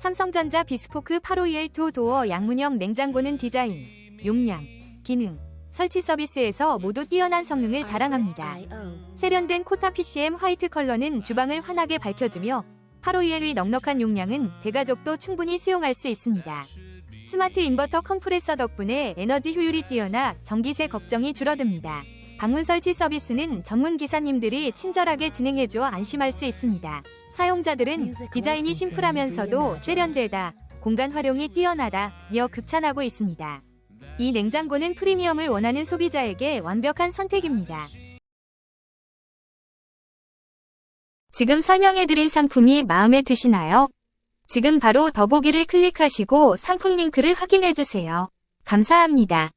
삼성전자 비스포크 8521 도어 양문형 냉장고는 디자인, 용량, 기능, 설치 서비스에서 모두 뛰어난 성능을 자랑합니다. 세련된 코타 PCM 화이트 컬러는 주방을 환하게 밝혀주며 8521의 넉넉한 용량은 대가족도 충분히 수용할 수 있습니다. 스마트 인버터 컴프레서 덕분에 에너지 효율이 뛰어나 전기세 걱정이 줄어듭니다. 방문 설치 서비스는 전문 기사님들이 친절하게 진행해줘 안심할 수 있습니다. 사용자들은 디자인이 심플하면서도 세련되다, 공간 활용이 뛰어나다며 극찬하고 있습니다. 이 냉장고는 프리미엄을 원하는 소비자에게 완벽한 선택입니다. 지금 설명해드린 상품이 마음에 드시나요? 지금 바로 더보기를 클릭하시고 상품 링크를 확인해주세요. 감사합니다.